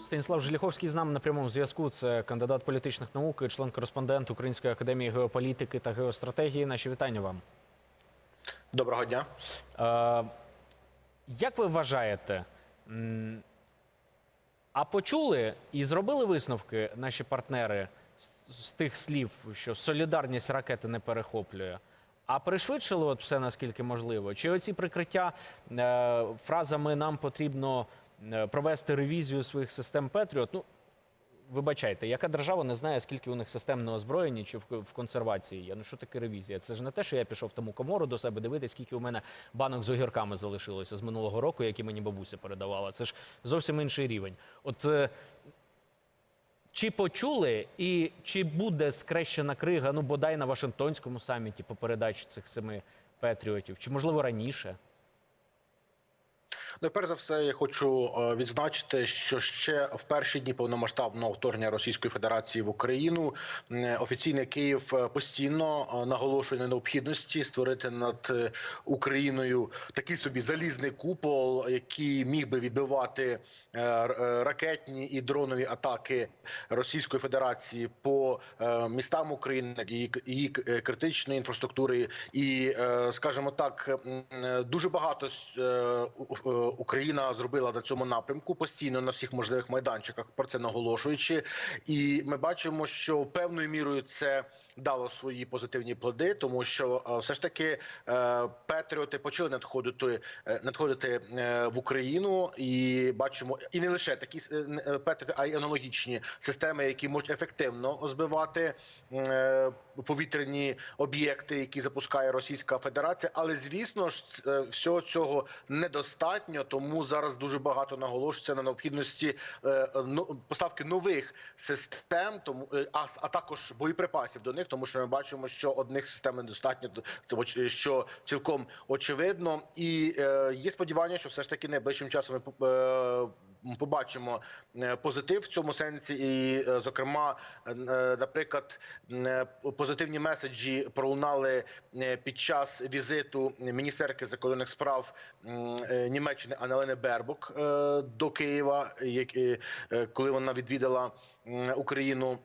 Станіслав Желіховський з нами на прямому зв'язку. Це кандидат політичних наук, і член-кореспондент Української академії геополітики та геостратегії. Наші вітання вам. Доброго дня. Е, як ви вважаєте, а почули і зробили висновки наші партнери з, тих слів, що солідарність ракети не перехоплює? А пришвидшили от все наскільки можливо? Чи оці прикриття е, фразами нам потрібно провести ревізію своїх систем Петріот? Ну, вибачайте, яка держава не знає, скільки у них систем на озброєнні чи в, консервації є? Ну що таке ревізія? Це ж не те, що я пішов в тому комору до себе дивитися, скільки у мене банок з огірками залишилося з минулого року, які мені бабуся передавала. Це ж зовсім інший рівень. От е, чи почули і чи буде скрещена крига, ну бодай на Вашингтонському саміті по передачі цих семи патріотів, чи можливо раніше? Ну, перш за все, я хочу е, відзначити, що ще в перші дні повномасштабного вторгнення Російської Федерації в Україну офіційний Київ е, постійно е, наголошує на необхідності створити над Україною такий собі залізний купол, який міг би відбивати ракетні і дронові атаки Російської Федерації по містам України, її, критичної інфраструктури, і скажімо так, дуже багато Україна зробила на цьому напрямку постійно на всіх можливих майданчиках, про це наголошуючи. І ми бачимо, що певною мірою це дало свої позитивні плоди, тому що е, все ж таки е, патріоти почали надходити е, надходити в Україну, і бачимо і не лише такі патріоти, а й аналогічні системи, які можуть ефективно збивати повітряні об'єкти, які запускає Російська Федерація. Але звісно ж, всього цього недостатньо, тому зараз дуже багато наголошується на необхідності е, поставки нових систем, тому е, а, а також боєприпасів до них, тому що ми бачимо, що одних систем недостатньо, що цілком очевидно, і е, є сподівання, що все ж таки найближчим часом ми побачимо позитив в цьому сенсі, і зокрема, наприклад, позитивні меседжі пролунали під час візиту міністерки закордонних справ е, Німеччини Анелени Бербок е, до Києва, е, коли вона відвідала Україну.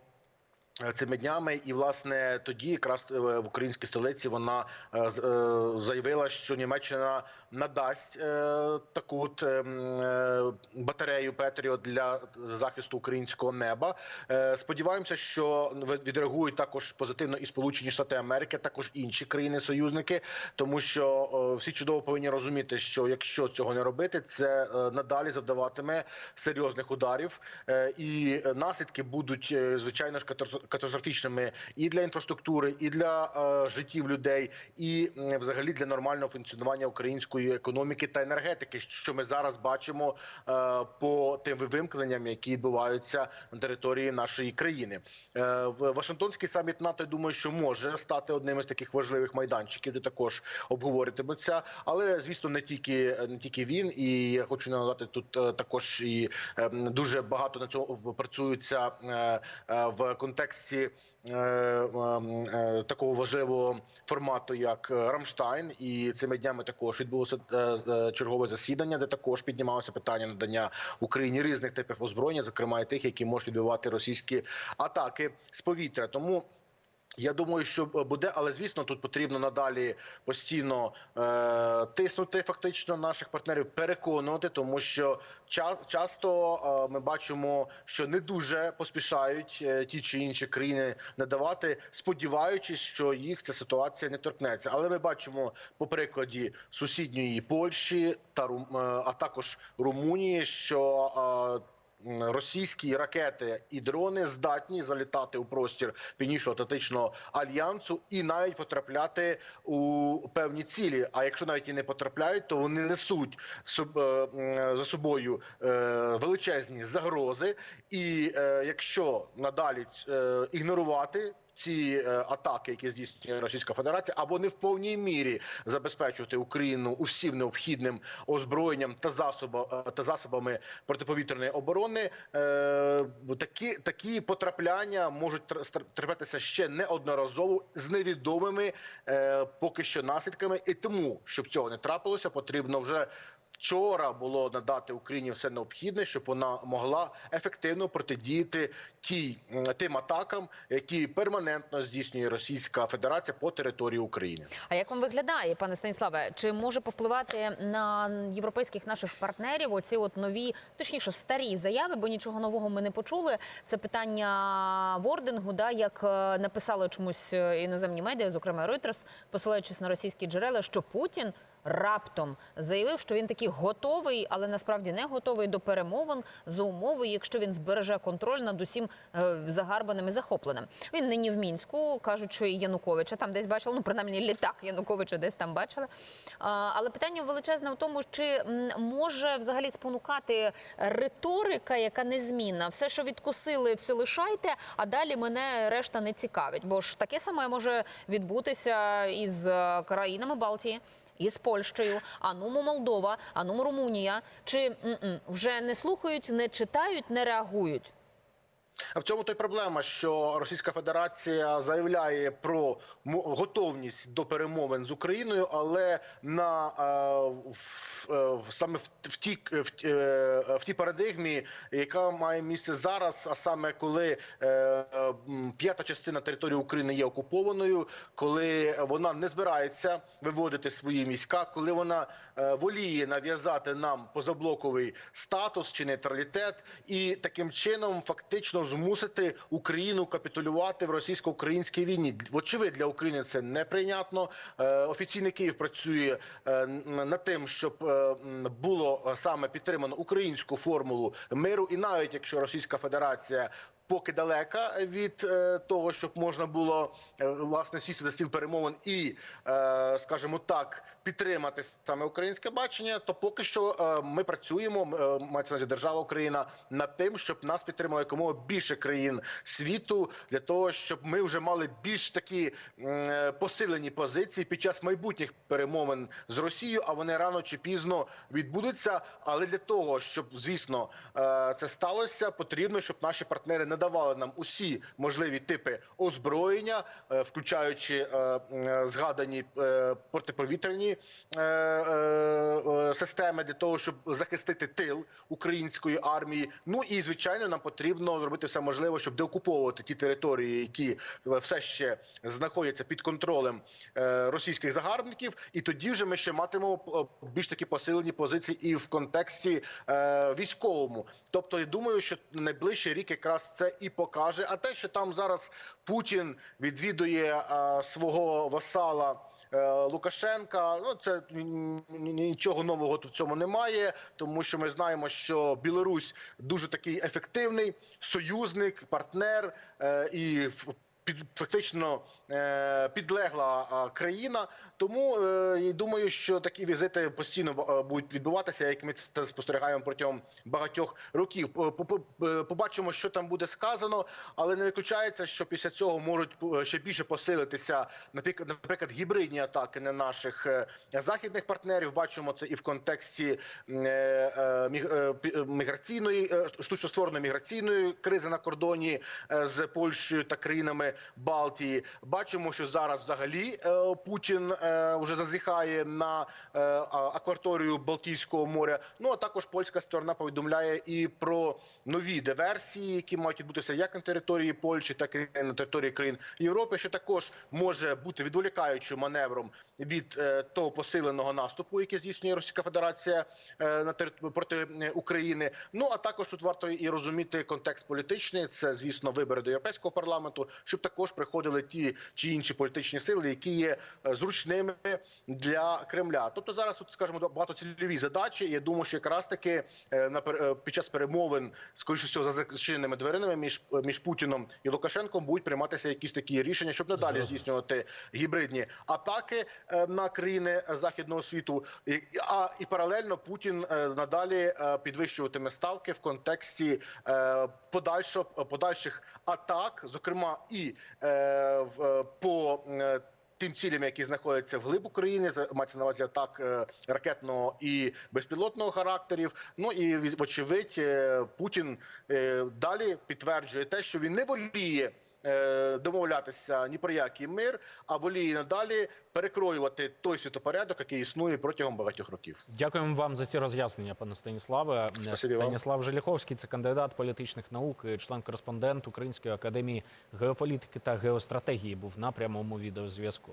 Е, Цими днями, і власне тоді, якраз е, в українській столиці, вона е, заявила, що Німеччина надасть таку от, е, е, батарею Петріот для захисту українського неба. Сподіваємося, що відреагують також позитивно і Сполучені Штати Америки, також інші країни-союзники, тому що всі чудово повинні розуміти, що якщо цього не робити, це надалі завдаватиме серйозних ударів, і наслідки будуть звичайно ж катастрофічними і для інфраструктури, і для е, життів людей, і м, взагалі для нормального функціонування української економіки та енергетики, що ми зараз бачимо е, по тим вимкненням, які відбуваються на території нашої країни. Е, Вашингтонський саміт НАТО я думаю, що може стати одним із таких важливих майданчиків, де також обговоритиметься. Але звісно, не тільки не тільки він, і я хочу нагадати тут е, також і е, дуже багато на цьому працюється е, е, в контексті е, ем, е, такого важливого формату, як е, Рамштайн, і цими днями також відбулося е, е, чергове засідання, де також піднімалося питання надання Україні різних типів озброєння, зокрема і тих, які можуть відбивати російські атаки з повітря. Тому. Я думаю, що буде, але звісно, тут потрібно надалі постійно е, тиснути фактично наших партнерів, переконувати, тому що ча- часто е, ми бачимо, що не дуже поспішають е, ті чи інші країни надавати, сподіваючись, що їх ця ситуація не торкнеться. Але ми бачимо по прикладі сусідньої Польщі та Рум- е, а також Румунії, що е, російські ракети і дрони здатні залітати у простір північно-атлантичного альянсу і навіть потрапляти у певні цілі. А якщо навіть і не потрапляють, то вони несуть е, за собою е, величезні загрози. І е, якщо надалі ігнорувати. Ці е, атаки, які здійснює Російська Федерація, або не в повній мірі забезпечувати Україну усім необхідним озброєнням та засоба та засобами протиповітряної оборони, е, такі такі потрапляння можуть тр- трапитися ще неодноразово з невідомими е, поки що наслідками. І тому, щоб цього не трапилося, потрібно вже вчора було надати Україні все необхідне, щоб вона могла ефективно протидіяти тій тим атакам, які перманентно здійснює Російська Федерація по території України. А як вам виглядає, пане Станіславе? Чи може повпливати на європейських наших партнерів оці от нові, точніше старі заяви? Бо нічого нового ми не почули. Це питання вордингу, да як е, написали чомусь е, іноземні медіа, зокрема Reuters, посилаючись на російські джерела, що Путін. Раптом заявив, що він таки готовий, але насправді не готовий до перемовин за умовою, якщо він збереже контроль над усім е, загарбаним і захопленим. Він нині в мінську кажуть, що і Януковича там десь бачили. Ну принаймні літак Януковича десь там бачили. Але питання величезне в тому, чи може взагалі спонукати риторика, яка незмінна. Все, що відкусили, все лишайте, а далі мене решта не цікавить. Бо ж таке саме може відбутися із е, країнами Балтії. Із Польщею, анумо Молдова, анумо Румунія. Чи вже не слухають, не читають, не реагують? В цьому то й проблема, що Російська Федерація заявляє про готовність до перемовин з Україною, але на е, в, е, в- саме в, в тій в, е, в тій парадигмі, яка має місце зараз, а саме коли е, е, п'ята частина території України є окупованою, коли вона не збирається виводити свої війська, коли вона е, воліє нав'язати нам позаблоковий статус чи нейтралітет, і таким чином фактично змусити Україну капітулювати в російсько-українській війні. Вочевидь, для України це неприйнятно. Е, Офіційний Київ працює е, над тим, щоб е, було саме підтримано українську формулу миру, і навіть якщо Російська Федерація. Поки далека від того, щоб можна було власне сісти за стіл перемовин і, е, скажімо так, підтримати саме українське бачення, то поки що е, ми працюємо, е, мається на держава Україна, над тим, щоб нас підтримало якомога більше країн світу, для того, щоб ми вже мали більш такі е, посилені позиції під час майбутніх перемовин з Росією. А вони рано чи пізно відбудуться. Але для того, щоб звісно це сталося, потрібно, щоб наші партнери надавали нам усі можливі типи озброєння, включаючи згадані протиповітряні е, е, е, системи для того, щоб захистити тил української армії. Ну і звичайно, нам потрібно зробити все можливе, щоб деокуповувати ті території, які все ще знаходяться під контролем е, російських загарбників. І тоді вже ми ще матимемо е, більш такі посилені позиції і в контексті е, військовому. Тобто, я думаю, що найближчий рік якраз це і покаже. А те, що там зараз Путін відвідує е, свого васала. Е, Лукашенка, ну це ні- ні- нічого нового в цьому немає, тому що ми знаємо, що Білорусь дуже такий ефективний союзник, партнер е, і в- під фактично е, підлегла країна. Тому е, думаю, що такі візити постійно е, будуть відбуватися, як ми це спостерігаємо протягом багатьох років. По- по- по- Побачимо, що там буде сказано, але не виключається, що після цього можуть ще більше посилитися, наприклад, гібридні атаки на наших західних партнерів. Бачимо це і в контексті міграційної штучно створеної міграційної кризи на кордоні з Польщею та країнами Балтії. Бачимо, що зараз взагалі е, Путін е, вже зазіхає на е, акваторію Балтійського моря. Ну а також польська сторона повідомляє і про нові диверсії, які мають відбутися як на території Польщі, так і на території країн Європи, що також може бути відволікаючим маневром від того посиленого наступу, який здійснює Російська Федерація на проти України. Ну а також тут варто і розуміти контекст політичний. Це звісно вибори до європейського парламенту, щоб також приходили ті чи інші політичні сили, які є е, зручними для Кремля. Тобто зараз тут скажімо, багатоцільові задачі. Я думаю, що якраз таки е, е, під час перемовин, скоріше всього, за зачиненими дверима між між Путіном і Лукашенком будуть прийматися якісь такі рішення, щоб надалі здійснювати гібридні атаки на країни західного світу. А і паралельно Путін надалі підвищуватиме ставки в контексті е, подальшо подальших атак, зокрема і е, в, по е, Тим цілям, які знаходяться вглиб України, мається на увазі атак е, ракетного і безпілотного характерів. Ну і вочевидь, е, Путін далі підтверджує те, що він не воліє домовлятися ні про який мир, а воліє надалі перекроювати той світопорядок, який існує протягом багатьох років. Дякуємо вам за ці роз'яснення, пане Станіславе. Спасибі вам. Станіслав Желіховський, це кандидат політичних наук, член-кореспондент Української академії геополітики та геостратегії, був на прямому відеозв'язку.